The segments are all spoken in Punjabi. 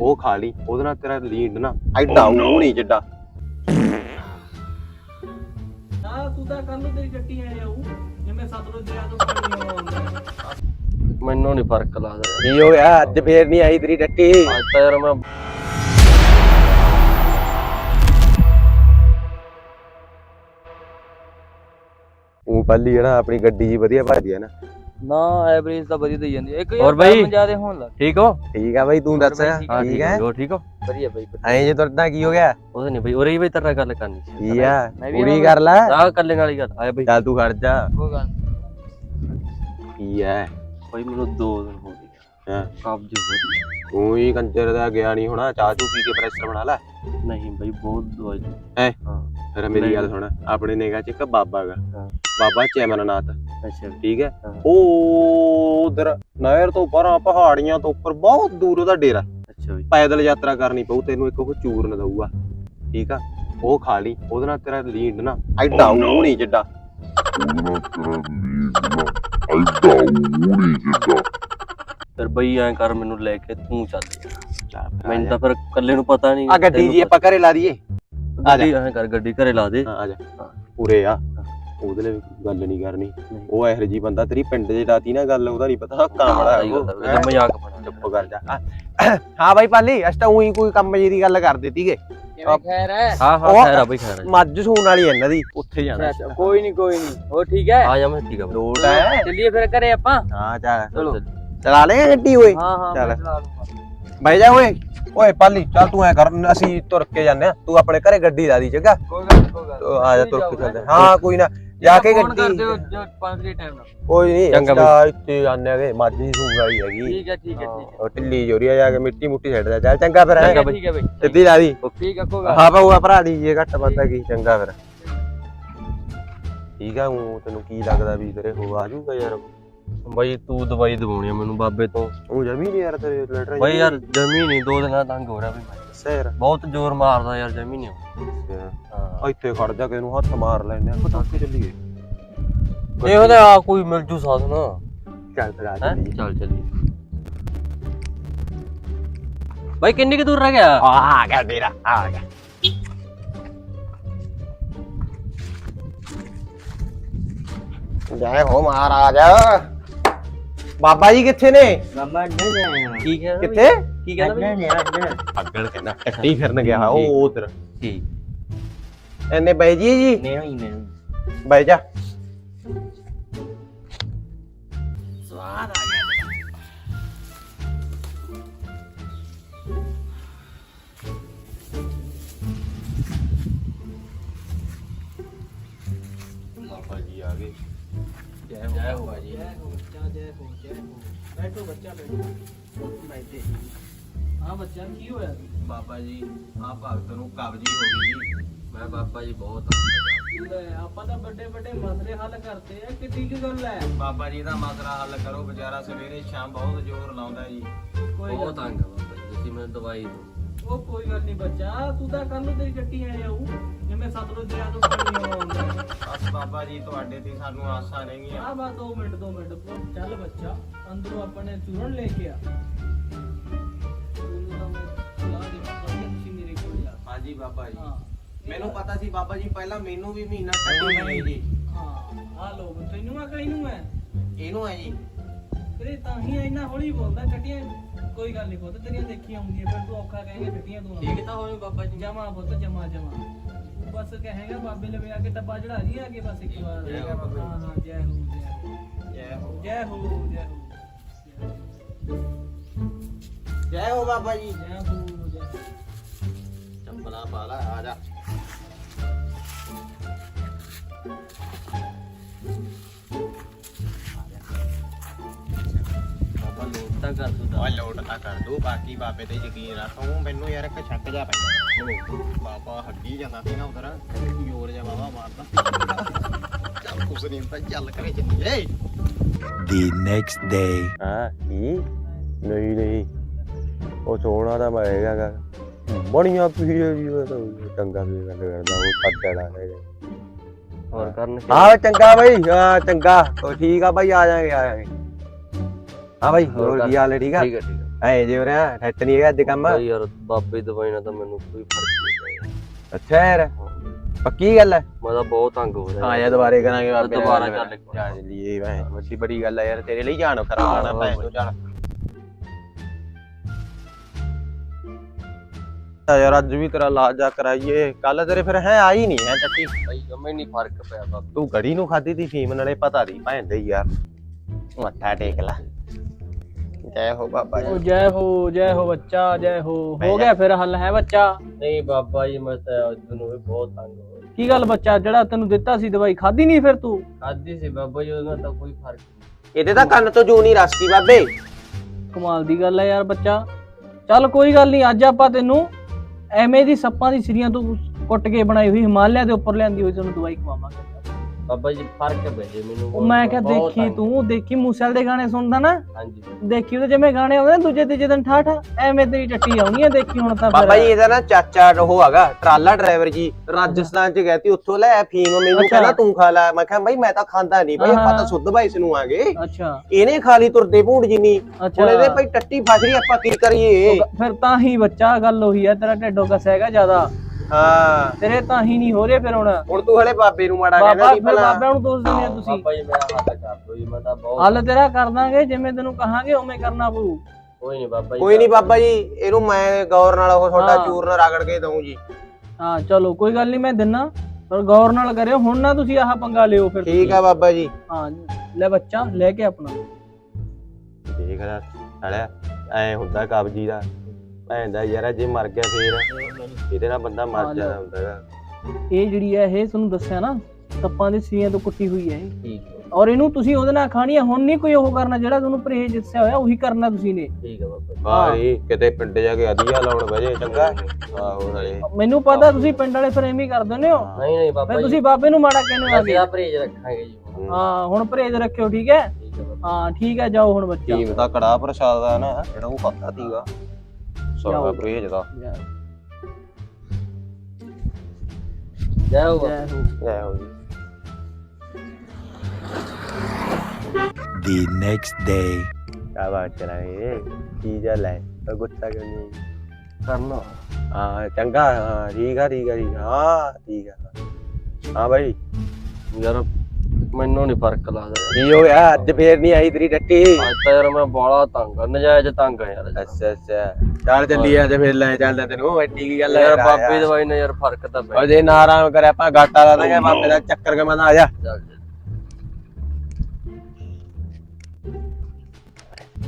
ਉਹ ਖਾ ਲਈ ਉਹਦੇ ਨਾਲ ਤੇਰਾ ਲੀਡ ਨਾ ਐਡਾ ਉਹ ਨਹੀਂ ਜਿੱਡਾ। ਨਾ ਤੂੰ ਤਾਂ ਕੱਲ ਨੂੰ ਤੇਰੀ ਗੱਟੀ ਐ ਆਊ ਜਿਵੇਂ ਸਤਲੁਜ ਦਰਿਆ ਤੋਂ ਪਾਣੀ ਆਉਂਦਾ ਮੈਨੂੰ ਨਹੀਂ ਫ਼ਰਕ ਲੱਗਦਾ। ਕੀ ਹੋ ਗਿਆ ਅੱਜ ਫੇਰ ਨਹੀਂ ਆਈ ਤੇਰੀ ਟੱਟੀ ਅੱਜ ਤਾਂ ਯਾਰ ਮੈਂ ਉਹ ਪੱਲੀ ਜਿਹੜਾ ਆਪਣੀ ਗੱਡੀ ਜੀ ਵਧੀਆ ਭੱਜਦੀ ਹੈ ਨਾ ਨਾ ਐਵਰੇਜ ਤਾਂ ਵਧੀਆ ਦੇਈ ਜਾਂਦੀ ਹੈ ਇੱਕ ਹੋਰ ਬਾਈ? ਜਿਆਦੇ ਹੋਣ ਲੱਗ ਠੀਕ ਹੋ? ਠੀਕ ਆ ਬਾਈ ਤੂੰ ਦੱਸ। ਬਾਈ ਠੀਕ ਹਾਂ ਠੀਕ ਹੈ ਹੋ ਠੀਕ ਹੋ? ਵਧੀਆ ਬਾਈ ਐਂ ਜੇ ਤੁਰਦਾ ਕੀ ਹੋ ਗਿਆ? ਉਹਦੇ ਨਹੀਂ ਬਈ ਉਰੇ ਹੀ ਬਈ ਤੇਰੇ ਨਾਲ ਗੱਲ ਕਰਨੀ ਸੀ। ਕੀ ਆ? ਮੈਂ ਵੀ ਪੂਰੀ ਕਰ ਲੈ। ਆਹ ਕੱਲੇ ਨਾਲ ਹੀ ਗੱਲ ਆਇਆ ਬਈ। ਚੱਲ ਤੂੰ ਖੜ ਜਾ। ਕੋਈ ਗੱਲ ਕੀ ਹੈ ਬਈ ਮੈਨੂੰ ਦੋ ਦਿਨ ਹੋ ਗਏ। ਹਾਂ। ਕਬਜ਼ ਹੋ ਰਹੀ ਤੂੰ ਹੀ ਕੰਜਰ ਦਾ ਗਿਆ ਨਹੀਂ ਹੋਣਾ ਚਾਹ ਚੂ ਪੀ ਕੇ ਪ੍ਰੈਸ਼ਰ ਬਣਾ ਲੈ। ਹੈ। ਨਹੀਂ ਬਈ ਬਹੁਤ ਦਵਾਈ ਹੈਂ? ਹਾਂ। ਫਿਰ ਮੇਰੀ। ਗੱਲ ਸੁਣ ਆਪਣੇ ਨਿਗਾਹ ਚ ਇੱਕ ਬਾਬਾ ਹੈਗਾ। ਹਾਂ। ਬਾਬਾ ਚੈਮਨਨਾਥ। ਅੱਛਾ ਠੀਕ ਹੈ। ਹਾਂ। ਉਹ ਉਧਰ ਨਹਿਰ ਤੋਂ ਪਰਾਂ ਪਹਾੜੀਆਂ ਤੋਂ ਉੱਪਰ ਬਹੁਤ ਦੂਰ ਉਹਦਾ ਡੇਰਾ। ਅੱਛਾ ਬਈ। ਪੈਦਲ ਯਾਤਰਾ ਕਰਨੀ ਪਊ ਤੈਨੂੰ ਇੱਕ ਉਹ ਚੂਰਨ ਦਊਗਾ। ਠੀਕ ਆ? ਉਹ ਖਾ ਲਈ ਉਹਦੇ ਨਾਲ ਤੇਰਾ ਲੀਡ ਨਾ ਐਡਾ ਉਹ ਨਹੀਂ ਜਿੱਡਾ ਫਿਰ ਬਈ ਐਂ ਕਰ ਮੈਨੂੰ ਲੈ ਕੇ ਤੂੰ ਚੱਲ ਮੈਨੂੰ ਤਾਂ ਫਿਰ ਕੱਲੇ ਨੂੰ ਪਤਾ ਨਹੀਂ ਆ ਗੱਡੀ ਜੀ ਆਪਾਂ ਘਰੇ ਲਾ ਦਈਏ। ਆ ਜਾ। ਗੱਡੀ ਐਂ ਕਰ ਗੱਡੀ ਘਰੇ ਲਾ ਦੇ। ਹਾਂ ਆ ਜਾ। ਉਰੇ ਆ। ਉਹਦੇ ਲਈ ਗੱਲ ਨਹੀਂ ਕਰਨੀ। ਉਹ ਇਹੋ ਜੀ ਬੰਦਾ ਤੇਰੀ ਪਿੰਡ ਦੇ ਦਾਤੀ ਨਾ ਗੱਲ ਉਹਦਾ ਨਹੀਂ ਪਤਾ ਕਾਮੜਾ ਹੈ, ਇਹਦਾ ਮਜ਼ਾਕ ਬਣਾ ਚੁੱਪ ਕਰ ਜਾ। ਹਾਂ ਬਾਈ ਪਾਲੀ ਅਸ ਤਾਂ ਉਹੀ ਕੋਈ ਕੰਮ ਜੀ ਦੀ ਗੱਲ ਕਰਦੇ ਸੀਗੇ। ਕਿਵੇਂ ਖੈਰ ਹੈ? ਹਾਂ ਹਾਂ ਉਹ- ਖੈਰ ਆ ਬਈ ਖੈਰ ਆ। ਮੱਝ ਸੂਣ ਵਾਲੀ ਇਹਨਾਂ ਦੀ ਉੱਥੇ ਜਾਣਾ ਕੋਈ ਨਹੀਂ ਕੋਈ ਨਹੀਂ ਹੋ ਠੀਕ ਹੈ? ਆ ਜਾ ਮੈਂ ਠੀਕ ਆ ਬਈ। ਲੋਟ ਹੈ ਚੱਲੀਏ ਫਿਰ ਘਰੇ ਆਪਾਂ? ਹਾਂ ਚੱਲ। ਚਲੋ। ਚਲਾ ਲੈ ਗੱਡੀ ਓਏ। ਹਾਂ ਹਾਂ ਚੱਲ। ਮੈਂ ਚਲਾ। ਲੂੰਗਾ। ਬਹਿ ਜਾ ਓਏ। ਓਏ ਪਾਲੀ ਚੱਲ ਤੂੰ ਐ ਕਰ ਅਸੀਂ ਤੁਰ ਕੇ ਜਾਂਦੇ ਆ ਤੂੰ ਆਪਣੇ ਘਰੇ ਗੱਡੀ ਲਾ ਦੀ ਚੰਗਾ? ਕੋਈ ਗੱਲ ਨੀ, ਕੋਈ ਗੱਲ ਨੀ। ਆ ਜਾ ਤੁਰ ਕੇ ਚੱਲਦੇ। ਹਾਂ ਕੋਈ ਨਾ। ਜਾ ਕੇ ਫੋਨ ਕਰ ਗੱਡੀ ਦਿਓ ਜੋ 5 ਦੇ ਟਾਈਮ ਨਾਲ। ਕੋਈ ਨਹੀਂ ਚੰਗਾ ਚੰਗਾ ਇੱਥੇ ਜਾਂਦੇ ਆਗੇ ਮੱਝ ਸੂਣ ਵਾਲੀ ਹੈਗੀ। ਠੀਕ ਹੈ ਠੀਕ ਹੈ ਠੀਕ ਉਹ ਢਿੱਲੀ ਜੋਰੀਆ ਜਾ ਕੇ ਮਿੱਟੀ ਮੁੱਟੀ ਛੱਡਦਾ ਚੱਲ ਚੰਗਾ ਫਿਰ ਹੈ। ਠੀਕ ਹੈ ਬਈ। ਸਿੱਧੀ ਲਾ ਦੀ। ਠੀਕ ਹੈ ਕੋਈ ਗੱਲ ਹਾਂ ਬਾਊਆ ਭਰਾ ਦੀ ਜੇ ਘੱਟ ਵੱਧਾ ਕੀ ਚੰਗਾ ਫਿਰ। ਠੀਕ ਆ ਉਹ ਤੈਨੂੰ ਕੀ ਲੱਗਦਾ ਵੀ ਤੇਰੇ ਹੋ ਆ ਜਾਊਗਾ ਯਾਰ? ਬਈ ਤੂੰ ਦਵਾਈ ਦਵਾਉਣੀ ਆ ਮੈਨੂੰ ਬਾਬੇ ਤੋਂ। ਉਹ ਜਮੀ ਨਹੀਂ ਯਾਰ ਤੇਰੇ ਲੈਟਰ ਬਈ ਯਾਰ ਜਮੀ ਨਹੀਂ ਦੋ ਦਿਨਾਂ ਤੰਗ ਹੋ ਰਿਹਾ ਬਈ। ਮੈਂ ਸਰ ਬਹੁਤ ਜ਼ੋਰ ਮਾਰਦਾ ਯਾਰ ਜਮੀ ਨਹੀਂ ਹਾਂ। ਇੱਥੇ ਖੜ ਜਾ ਕੇ ਇਹਨੂੰ ਹੱਥ ਮਾਰ ਲੈਨੇ ਆ। ਪਤਾ ਕਿ ਚੱਲੀਏ। ਉਹਦਾ ਆ ਕੋਈ ਮਿਲ ਜੂ ਸਾਧਨ ਚੱਲ ਫਿਰ ਆ ਹੈ? ਚੱਲੀਏ। ਚੱਲ ਚੱਲੀ ਬਈ ਕਿੰਨੀ ਕੁ ਦੂਰ ਰਹਿ ਗਿਆ? ਆ ਆ ਗਿਆ ਤੇਰਾ ਆ ਗਿਆ। ਜੈ ਹੋ ਮਹਾਰਾਜ। ਬਾਬਾ ਜੀ ਕਿੱਥੇ ਨੇ? ਗੱਮਾ ਨਹੀਂ ਕੀ ਕਹਿੰਦਾ ਬਈ? ਕਿੱਥੇ? ਕੀ ਕਹਿੰਦਾ ਬਈ? ਅੱਗੜ ਕਹਿੰਦਾ ਟੱਟੀ ਫਿਰਨ ਗਿਆ ਉਹ ਉਧਰ। ਠੀਕ। ਐਨੇ ਬਾਈ ਜੀ ਜੀ? ਨਹੀਂ ਨਹੀਂ ਨਹੀਂ ਬਾਈ ਜਾ। ਸਵਾਦ ਆ ਗਿਆ ਬਾਬਾ ਜੀ ਆ ਗਏ ਜੈ ਹੋ ਜੈ ਹੋ ਬਾਜੀ ਜੈ ਹੋ ਬੱਚਾ ਜੈ ਹੋ ਜੈ ਹੋ ਬੈਠੋ ਬੱਚਾ ਬੈਠੋ ਬੈਠੇ ਹਾਂ ਬੱਚਾ ਕੀ ਹੋਇਆ ਬਾਬਾ ਜੀ ਆ ਭਗਤ ਨੂੰ ਕਬਜੀ ਹੋ ਗਈ ਜੀ। ਮੈਂ ਬਾਬਾ ਜੀ ਬਹੁਤ ਲੈ ਆਪਾਂ ਤਾਂ ਵੱਡੇ ਵੱਡੇ ਮਸਲੇ ਹੱਲ ਕਰਦੇ ਆ ਕਿੱਡੀ ਕੀ ਗੱਲ ਹੈ? ਬਾਬਾ ਜੀ ਦਾ ਮਸਲਾ ਹੱਲ ਕਰੋ ਵਿਚਾਰਾ ਸਵੇਰੇ ਸ਼ਾਮ ਬਹੁਤ ਜ਼ੋਰ ਲਾਉਂਦਾ ਜੀ। ਕੋਈ ਗੱਲ ਬਹੁਤ ਤੰਗ ਆ ਬਾਬਾ ਜੀ ਤੁਸੀਂ ਮੈਨੂੰ ਦਵਾਈ ਦਿਓ। ਉਹ ਕੋਈ ਗੱਲ ਨਹੀਂ ਬੱਚਾ ਤੂੰ ਤਾਂ ਕੱਲ ਨੂੰ ਤੇਰੀ ਗੱਟੀ ਐ ਆਊ ਜਿਵੇਂ ਸਤਲੁਜ ਦਰਿਆ ਤੋਂ ਪਾਣੀ ਆਉਂਦਾ ਬਸ ਬਾਬਾ ਜੀ ਤੁਹਾਡੇ ਤੇ ਸਾਨੂੰ ਆਸਾਂ ਨਹੀਂ ਆ। ਬਾ 2 ਮਿੰਟ 2 ਮਿੰਟ ਚੱਲ ਬੱਚਾ ਅੰਦਰੋਂ ਆਪਣੇ ਚੂਰਨ ਲੈ ਕੇ ਆ। ਕੋਲ ਹਾਂਜੀ ਬਾਬਾ ਜੀ। ਮੈਨੂੰ ਪਤਾ ਸੀ ਬਾਬਾ ਜੀ ਪਹਿਲਾਂ ਮੈਨੂੰ ਵੀ ਮਹੀਨਾ ਟੱਟੀ ਨਹੀਂ ਜੀ। ਹਾਂ ਆ ਲੋ ਤੈਨੂੰ ਆ ਕਹੀਂ ਨੂੰ ਐ ਇਹਨੂੰ ਹੈ ਜੀ। ਤੇਰੇ ਤਾਂ ਹੀ ਇੰਨਾ ਹੌਲੀ ਬੋਲਦਾ ਕੱਟੀਆਂ ਕੋਈ ਗੱਲ ਨਹੀਂ ਪੁੱਤ ਤੇਰੀਆਂ ਦੇਖੀਆਂ ਹੁੰਦੀਆਂ ਫਿਰ ਤੂੰ ਔਖਾ ਕਹੇਂਗੇ ਕੱਟੀਆਂ ਤੂੰ ਠੀਕ ਤਾਂ ਹੋਣੀ ਬਾਬਾ ਜੀ। ਜਮਾ ਪੁੱਤ ਜਮਾ ਜਮਾ। ਬਸ ਕਹੇਗਾ ਬਾਬੇ ਲਵੇ ਆ ਕੇ ਡੱਬਾ ਚੜਾ ਜੀ ਆ ਕੇ ਬਸ ਇੱਕ ਵਾਰ। ਜੈ ਹੋ ਬਾਬਾ ਜੀ। ਹਾਂ ਹਾਂ ਜੈ ਹੋ ਜੈ ਹੋ। ਜੈ ਹੋ। ਜੈ ਹੋ ਜੈ ਹੋ। ਜੈ ਹੋ ਬਾਬਾ ਜੀ। ਜੈ ਹੋ ਜੈ ਹੋ। ਚੱਪਲਾ ਪਾ ਲੈ ਆ ਜਾ। ਬਾਬਾ ਲੋਟ ਤਾਂ ਕਰ ਦੂ ਓਏ ਲੋਟ ਤਾਂ ਕਰ ਦੂ ਬਾਕੀ ਬਾਬੇ ਤੇ ਯਕੀਨ ਰੱਖ ਤੂੰ ਮੈਨੂੰ ਯਾਰ ਇੱਕ ਸ਼ੱਕ ਜਾ ਪੈਂਦਾ। ਬਾਬਾ ਹੱਡੀ ਜਾਂਦਾ ਸੀ ਨਾ ਉਧਰ ਜ਼ੋਰ ਜਾ ਬਾਬਾ ਮਾਰਦਾ। ਚੱਲ ਕੁਛ ਨਹੀਂ ਤਾਂ ਚੱਲ ਕਰੇ ਚੱਲੀਏ। the next day. ਹਾਂ ਕੀ? ਨਹੀਂ ਨਹੀਂ। ਉਹ ਸੋਨਾ ਤਾਂ ਮੈਂ ਬੜੀਆਂ ਪੀਏ ਜੀ ਉਹ ਤਾਂ ਚੰਗਾ ਵੀ ਗੱਲ ਕਰਦਾ ਉਹ ਸੱਜਣਾ ਹੈਗਾ। ਹੋਰ ਕਰਨ ਹਾਂ ਚੰਗਾ ਬਾਈ ਹਾਂ ਚੰਗਾ। ਉਹ ਠੀਕ ਆ ਬਾਈ ਆ ਜਾਾਂਗੇ ਆ ਜਾਾਂਗੇ। ਹਾਂ ਬਾਈ ਹੋਰ ਕੀ ਹਾਲ ਹੈ ਠੀਕ ਆ? ਠੀਕ ਹੈ ਠੀਕ ਹੈ ਐ ਜੇ ਉਰਿਆ ਠੱਟ ਨਹੀਂ ਹੈਗਾ ਅੱਜ ਕੰਮ? ਬਾਈ ਯਾਰ ਬਾਬੇ ਦਵਾਈ ਨਾਲ ਤਾਂ ਮੈਨੂੰ ਕੋਈ ਫ਼ਰਕ ਨਹੀਂ ਪਿਆ ਅੱਛਾ ਯਾਰ ਪੱਕੀ ਗੱਲ ਹੈ? ਮੈਂ ਤਾਂ ਬਹੁਤ ਤੰਗ ਹੋ ਰਿਹਾ ਹਾਂ ਯਾਰ। ਦੁਬਾਰੇ ਕਰਾਂਗੇ ਦੁਬਾਰਾ। ਚੱਲ। ਚੱਲ ਲਈ ਵੱਡੀ ਬੜੀ ਗੱਲ ਹੈ ਯਾਰ ਤੇਰੇ ਲਈ ਜਾਣ ਹਾਂ, ਭੈਣ ਤੋਂ ਚੱਲ ਆ ਯਾਰ ਅੱਜ ਵੀ ਤੇਰਾ ਇਲਾਜ ਜਾ ਕਰਾਈਏ। ਕੱਲ ਤੇਰੇ ਫਿਰ ਹੈ ਆਈ ਨਹੀਂ ਹੈ ਟੱਟੀ ਬਾਈ ਜਮੇ ਨਹੀਂ ਫ਼ਰਕ ਪਿਆ ਬਾਬੇ ਤੂੰ ਘੜੀ ਨੂੰ ਖਾਦੀ ਤੀ ਫੀਮ ਨਾਲੇ ਪਤਾ ਨਹੀਂ ਭੈਣ ਦੇ ਯਾਰ। ਮੱਥਾ ਟੇਕ ਲੈ। ਜੈ ਹੋ ਬਾਬਾ ਉਹ ਜੀ ਜੈ ਹੋ ਜੈ ਹੋ ਬੱਚਾ ਜੈ ਹੋ। ਹੋ ਜਾ। ਗਿਆ ਫਿਰ ਹੱਲ ਹੈ ਬੱਚਾ? ਨਹੀਂ ਬਾਬਾ ਜੀ ਮੈਂ ਤਾਂ ਅੱਜ ਨੂੰ ਵੀ ਬਹੁਤ ਤੰਗ ਹੋ ਰਿਹਾ। ਕੀ ਗੱਲ ਬੱਚਾ? ਜਿਹੜਾ ਤੈਨੂੰ ਦਿੱਤਾ ਸੀ ਦਵਾਈ ਖਾਦੀ ਨਹੀਂ ਫਿਰ ਤੂੰ? ਖਾਦੀ ਸੀ ਬਾਬਾ ਜੀ ਉਹਦੇ ਤਾਂ ਕੋਈ ਫ਼ਰਕ ਨਹੀਂ। ਇਹਦੇ ਤਾਂ ਕੰਨ ਤੋਂ ਜੂ ਨਹੀਂ ਰਸਕੀ ਬਾਬੇ। ਕਮਾਲ ਦੀ ਗੱਲ ਹੈ ਯਾਰ ਬੱਚਾ। ਚੱਲ ਕੋਈ ਗੱਲ ਨਹੀਂ ਅੱਜ ਆਪਾਂ ਤੈਨੂੰ ਐਵੇਂ ਦੀ ਸੱਪਾਂ ਦੀ ਸਿਰੀਆਂ ਤੋਂ ਕੁੱਟ ਕੇ ਬਣਾਈ ਹੋਈ ਹਿਮਾਲਿਆ ਦੇ ਉੱਪਰ ਲਿਆਂਦੀ ਹੋਈ ਤੁਹਾਨੂੰ ਦਵਾਈ ਖਵਾਵਾਂਗੇ। ਬਾਬਾ ਜੀ ਫ਼ਰਕ ਪੈ ਜੇ ਮੈਨੂੰ ਉਹ ਮੈਂ ਕਿਹਾ ਬਹੁਤ ਦੇਖੀ ਤੰਗ। ਤੂੰ ਦੇਖੀ ਮੂਸੇਲ ਦੇ ਗਾਣੇ ਸੁਣਦਾ ਨਾ। ਹਾਂਜੀ। ਦੇਖੀ ਉਹਦੇ ਜਿਵੇਂ ਗਾਣੇ ਆਉਂਦੇ ਨੇ ਦੂਜੇ ਤੀਜੇ ਦਿਨ ਠਾਠ ਐਵੇਂ ਤੇਰੀ ਟੱਟੀ ਆਉਣੀ ਹੈ ਦੇਖੀ ਹੁਣ ਤਾਂ। ਬਾਬਾ ਜੀ ਇਹਦਾ ਨਾ ਚਾਚਾ ਉਹ ਹੈਗਾ ਟਰਾਲਾ ਡਰਾਈਵਰ ਜੀ ਰਾਜਸਥਾਨ ਚ ਗਿਆ ਤੀ ਉੱਥੋਂ ਲੈ ਫੀਮ ਮੈਨੂੰ ਅੱਛਾ। ਕਹਿੰਦਾ ਤੂੰ ਖਾ ਲੈ। ਮੈਂ ਕਿਹਾ ਬਾਈ ਮੈਂ ਤਾਂ ਖਾਂਦਾ ਨਹੀਂ ਬਾਈ ਹਾਂ, ਆਪਾਂ ਤਾਂ। ਸੁੱਧ ਬਾਈ ਨੂੰ ਆ ਗਏ ਅੱਛਾ। ਇਹਨੇ ਖਾ ਲਈ ਤੁਰਦੇ ਭੂੰਡ ਜਿੰਨੀ। ਹੁਣ ਇਹਦੇ ਭਾਈ ਟੱਟੀ ਫਸ ਰਹੀ ਆਪਾਂ ਕੀ ਕਰੀਏ? ਫਿਰ ਤਾਂ ਹੀ ਬੱਚਾ ਗੱਲ ਉਹੀ ਹੈ ਤੇਰਾ ਢਿੱਡੋ ਕਸ ਹੈਗਾ ਜ਼ਿਆਦਾ। ਹਾਂ। ਤੇਰੇ ਤਾਂ ਹੀ ਨਹੀਂ ਹੋ ਰਹੇ ਫਿਰ ਹੁਣ। ਹੁਣ ਤੂੰ ਹਲੇ ਬਾਬੇ ਨੂੰ ਮਾੜਾ ਕਹਿੰਦਾ ਬਾਬਾ ਨਹੀਂ ਫਿਰ ਨੂੰ ਦੋਸ਼ ਦਿੰਦੇ ਆ ਤੁਸੀਂ। ਬਾਬਾ ਜੀ ਮੇਰਾ ਹੱਲ ਕਰ ਦਿਓ ਜੀ ਮੈਂ ਤਾਂ ਬਹੁਤ ਹੱਲ ਤੇਰਾ ਕਰ ਦਾਂਗੇ ਜਿਵੇਂ ਤੈਨੂੰ ਕਹਾਂਗੇ ਉਵੇਂ ਕਰਨਾ ਪਊ। ਕੋਈ ਨਹੀਂ ਬਾਬਾ ਜੀ ਕੋਈ ਨਹੀਂ ਬਾਬਾ ਜੀ ਇਹਨੂੰ ਮੈਂ ਗੌਰ ਨਾਲ ਉਹ ਤੁਹਾਡਾ ਹਾਂ। ਚੂਰਨ ਰਗੜ ਕੇ ਦਊਂ ਜੀ। ਹਾਂ ਚਲੋ ਕੋਈ ਗੱਲ ਨਹੀਂ ਮੈਂ ਦਿੰਨਾ। ਪਰ ਗੌਰ ਨਾਲ ਕਰਿਓ ਹੁਣ ਨਾ ਤੁਸੀਂ ਆਹ ਪੰਗਾ ਲਿਓ ਫਿਰ ਠੀਕ ਆ ਬਾਬਾ ਜੀ। ਹਾਂ ਲੈ ਬੱਚਾ ਲੈ ਕੇ ਆਪਣਾ। ਦੇਖ ਲੈ ਸਾਲਿਆ ਐ ਹੁੰਦਾ ਕਬਜੀ ਦਾ। ਭੈਣ ਦਾ ਯਾਰ ਜੇ ਮਰ ਗਿਆ ਫੇਰ। ਇਹਦੇ ਨਾਲ ਬੰਦਾ ਮਰ ਜਾਂਦਾ ਹੁੰਦਾ ਹੈਗਾ। ਇਹ ਜਿਹੜੀ ਹੈ ਇਹ ਤੁਹਾਨੂੰ ਦੱਸਿਆ ਨਾ ਸੱਪਾਂ ਦੀ ਸੀਆਂ ਤੋਂ ਕੁੱਟੀ ਹੋਈ ਹੈ ਇਹ। ਠੀਕ ਹੈ। ਔਰ ਇਹਨੂੰ ਤੁਸੀਂ ਉਹਦੇ ਨਾਲ ਖਾਣੀ ਹੈ ਹੁਣ ਨਹੀਂ ਕੋਈ ਉਹ ਕਰਨਾ ਜਿਹੜਾ ਤੁਹਾਨੂੰ ਪਰਹੇਜ ਦੱਸਿਆ ਹੋਇਆ ਉਹੀ ਕਰਨਾ ਤੁਸੀਂ ਨੇ। ਠੀਕ ਹੈ ਬਾਬਾ ਜੀ। ਭਾਈ ਕਿਤੇ ਪਿੰਡ ਜਾ ਕੇ ਅਧੀਆ ਲਾਉਣ ਵਜੇ ਚੰਗਾ? ਆਹੋ ਨਾਲੇ। ਮੈਨੂੰ ਪਤਾ ਤੁਸੀਂ ਪਿੰਡ ਵਾਲੇ ਫਿਰ ਐਵੇਂ ਹੀ ਕਰ ਦਿੰਦੇ ਹੋ। ਨਹੀਂ ਨਹੀਂ ਬਾਬਾ ਫਿਰ ਜੀ। ਤੁਸੀਂ ਬਾਬੇ ਨੂੰ ਮਾੜਾ ਕਹਿੰਦੇ ਹੋ ਅਸੀਂ ਆਗੇ ਆ ਪਰਹੇਜ ਰੱਖਾਂਗੇ ਜੀ। ਹੁਣ। ਹਾਂ ਹੁਣ ਪਰਹੇਜ ਰੱਖਿਓ ਠੀਕ ਹੈ? ਠੀਕ ਹੈ ਬਾਬਾ ਹਾਂ ਠੀਕ ਹੈ ਜਾਓ ਹੁਣ ਬੱਚਾ। ਟੀਮ ਦਾ ਕੜਾ ਪ੍ਰਸ਼ਾਦ ਦਾ ਨਾ ਜਿਹੜਾ ਉਹ ਪਤਾ ਸੀਗਾ। The next day. ਚੰਗਾ ਠੀਕ ਆ ਠੀਕ ਆ ਠੀਕ ਆ ਹਾਂ ਠੀਕ ਆ ਹਾਂ ਭਾਈ ਯਾਰ ਮੈਨੂੰ ਨਹੀਂ ਫ਼ਰਕ ਲੱਗਦਾ। ਕੀ ਹੋ ਗਿਆ ਅੱਜ ਫੇਰ ਨਹੀਂ ਆਈ ਤੇਰੀ ਟੱਟੀ। ਅੱਜ ਤਾਂ ਯਾਰ ਮੈਂ ਬਾਲਾ ਤੰਗ ਆ ਨਜਾਇਜ਼ ਤੰਗ ਆ ਯਾਰ ਅੱਛਾ ਅੱਛਾ। ਚੱਲ ਚੱਲੀ ਅੱਜ ਫੇਰ ਲੈ ਚੱਲਦਾ ਤੈਨੂੰ ਐਡੀ ਕੀ ਗੱਲ ਹੈ ਯਾਰ ਬਾਬੇ ਦਵਾਈ ਨਾਲ ਯਾਰ ਫ਼ਰਕ ਤਾਂ ਪੈ ਉਹ ਜੇ ਨਾ ਆਰਾਮ ਕਰੇ ਆਪਾਂ ਗਾਟਾ ਲਾ ਦਾਂਗੇ ਬਾਬੇ ਦਾ ਚੱਕਰ ਕੇ ਆ ਜਾ। ਚੱਲ।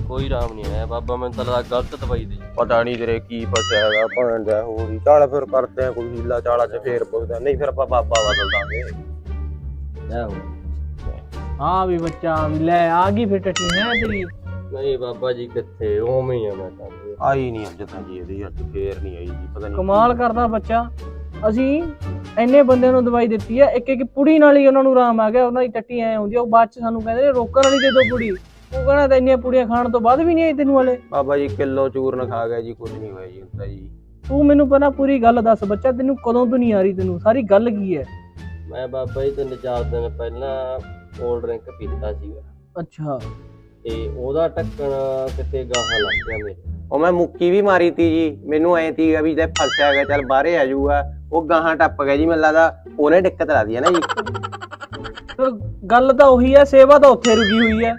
ਕੋਈ ਰਾਮ ਨਹੀਂ ਆਇਆ ਬਾਬਾ ਮੈਨੂੰ ਤਾਂ ਲੱਗਦਾ ਗਲਤ ਦਵਾਈ ਦੇ ਪਤਾ ਨਹੀਂ ਤੇਰੇ ਕੀ ਫਸਿਆ ਹੈਗਾ ਭਣ ਦਾ ਹੋਰ ਚੱਲ ਫਿਰ ਕਰਦੇ ਆ ਕੋਈ ਹੀਲਾ ਚਾਲਾ ਚ ਫੇਰ ਪੁੱਛਦਾ ਨਹੀਂ ਫਿਰ ਆਪਾਂ ਬਾਬਾ ਬਦਲ ਦਾਂਗੇ। ਜੈ ਹੋ ਵੀ ਬੱਚਾ ਵੀ ਲੈ ਆ ਗਈ ਫਿਰ ਟੱਟੀ ਹੈ ਤੇਰੀ। ਨਹੀਂ ਬਾਬਾ ਜੀ ਕਿੱਥੇ ਉਵੇਂ ਹੀ ਆ ਮੈਂ ਤਾਂ। ਆਈ ਨਹੀਂ ਅੱਜ ਤਾਂ ਜੀ ਇਹਦੀ ਅੱਜ ਫੇਰ ਨਹੀਂ ਆਈ ਜੀ ਪਤਾ ਨਹੀਂ ਕਮਾਲ ਕਰਦਾ ਬੱਚਾ। ਅਸੀਂ ਇੰਨੇ ਬੰਦਿਆਂ ਨੂੰ ਦਵਾਈ ਦਿੱਤੀ ਹੈ ਇੱਕ ਇੱਕ ਪੁੜੀ ਨਾਲ ਹੀ ਉਹਨਾਂ ਨੂੰ ਆਰਾਮ ਆ ਗਿਆ ਉਹਨਾਂ ਦੀ ਟੱਟੀ ਐ ਹੁੰਦੀ ਆ ਉਹ ਬਾਅਦ ਚ ਸਾਨੂੰ ਕਹਿੰਦੇ ਨੇ ਰੋਕਣ ਵਾਲੀ ਦੇ ਦੋ ਪੁੜੀ। ਉਹ ਕਹਿੰਦਾ ਤਾਂ ਇੰਨੀਆਂ ਪੁੜੀਆਂ ਖਾਣ ਤੋਂ ਬਾਅਦ ਵੀ ਨਹੀਂ ਆਈ ਤੈਨੂੰ ਵਾਲੇ ਬਾਬਾ ਜੀ ਕਿਲੋ ਚੂਰਨ ਖਾ ਗਿਆ ਜੀ ਕੁਝ ਨਹੀਂ ਹੋਇਆ ਜੀ ਹੁੰਦਾ ਜੀ। ਤੂੰ ਮੈਨੂੰ ਪਹਿਲਾਂ ਪੂਰੀ ਗੱਲ ਦੱਸ ਬੱਚਾ ਤੈਨੂੰ ਕਦੋਂ ਤੋਂ ਨਹੀਂ ਆ ਰਹੀ ਤੈਨੂੰ? ਸਾਰੀ ਗੱਲ ਕੀ ਹੈ? ਮੈਂ ਬਾਬਾ ਜੀ ਤਿੰਨ ਚਾਰ ਦਿਨ ਪਹਿਲਾਂ ਕੋਲਡ ਡਰਿੰਕ ਪੀਤਾ ਸੀਗਾ। ਅੱਛਾ। ਤੇ ਉਹਦਾ ਢੱਕਣ ਕਿਤੇ ਗਾਹਾਂ ਲੱਗ ਗਿਆ ਮੇਰੇ। ਉਹ ਮੈਂ ਮੁੱਕੀ ਵੀ ਮਾਰੀ ਤੀ ਜੀ। ਮੈਨੂੰ ਐ ਤੀਗਾ ਵੀ ਜੇ ਫਸਿਆ ਗਿਆ ਚੱਲ ਬਾਹਰੇ ਆ ਜਾਊਗਾ। ਉਹ ਗਾਹਾਂ ਟੱਪ ਗਿਆ ਜੀ ਮੈਨੂੰ ਲੱਗਦਾ ਉਹਨੇ ਦਿੱਕਤ ਲਾ ਦੀ ਹੈ ਨਾ ਜੀ। ਫਿਰ ਗੱਲ ਤਾਂ ਉਹੀ ਹੈ ਸੇਵਾ ਤਾਂ ਉੱਥੇ ਰੁਕੀ ਹੋਈ ਹੈ।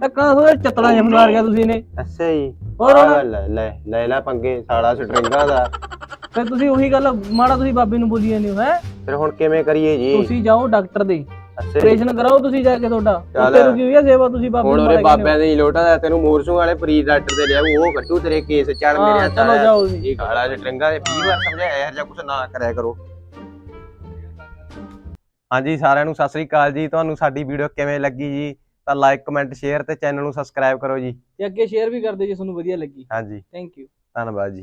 ਟੱਕਣਾ ਥੋੜਾ ਚੱਤੜਾ ਜਿਹਾ ਮਾਰ ਗਿਆ ਤੁਸੀਂ ਨੇ। ਅੱਛਾ ਜੀ। ਹੋਰ ਆਹ ਹੁਣ? ਲੈ ਲੈ ਲੈ ਪੰਗੇ ਸਾਲਾ ਸਟਰਿੰਗਾਂ ਦਾ। ਫਿਰ ਤੁਸੀਂ ਉਹੀ ਗੱਲ ਮਾੜਾ ਤੁਸੀਂ ਬਾਬੇ ਨੂੰ ਬੋਲੀ ਜਾਂਦੇ ਹੋ ਹੈ? ਫਿਰ ਹੁਣ ਕਿਵੇਂ ਕਰੀਏ ਜੀ? ਤੁਸੀਂ ਜਾਓ ਡਾਕਟਰ ਦੇ। ਅੱਛਾ। ਆਪਰੇਸ਼ਨ ਕਰਾਓ ਤੁਸੀਂ ਜਾ ਕੇ ਤੁਹਾਡਾ। ਚੱਲ। ਉੱਥੇ ਰੁਕੀ ਹੋਈ ਹੈ ਸੇਵਾ ਤੁਸੀਂ ਬਾਬੇ ਹੁਣ ਨੂੰ ਉਹਦੇ ਬਾਬਿਆਂ ਦੇ ਹੀ। ਲੋਟਾ ਦਾ ਤੈਨੂੰ ਮੋਰਸੂ ਵਾਲੇ ਫਰੀਦ ਡਾਕਟਰ ਦੇ ਲਿਆਉ ਉਹ ਕੱਟੂ ਤੇਰੇ ਕੇਸ ਚੜ ਹੋ। ਮੇਰੇ ਹੱਥ ਚਲੋ ਜਾਓ ਜੀ। ਇਹ ਗਾਲਾ ਸਟਰਿੰਗਾਂ ਦੇ 20 ਵਾਰ ਸਮਝਾਇਆ ਇਹੋ ਜਿਹਾ ਕੁਝ ਨਾ ਕਰਿਆ ਕਰੋ। ਹਾਂਜੀ ਸਾਰਿਆਂ ਨੂੰ ਸਤਿ ਸ੍ਰੀ ਅਕਾਲ ਜੀ। ਤੁਹਾਨੂੰ ਸਾਡੀ ਵੀਡੀਓ ਕਿਵੇਂ ਲੱਗੀ ਜੀ? ਤਾਂ ਲਾਈਕ ਕਮੈਂਟ ਸ਼ੇਅਰ ਤੇ ਚੈਨਲ ਨੂੰ ਸਬਸਕ੍ਰਾਈਬ ਕਰੋ ਜੀ। ਤੇ ਅੱਗੇ ਸ਼ੇਅਰ ਵੀ ਕਰਦੇ ਜੇ ਤੁਹਾਨੂੰ ਵਧੀਆ ਲੱਗੀ। ਹਾਂਜੀ। ਥੈਂਕ ਯੂ ਧੰਨਵਾਦ ਜੀ।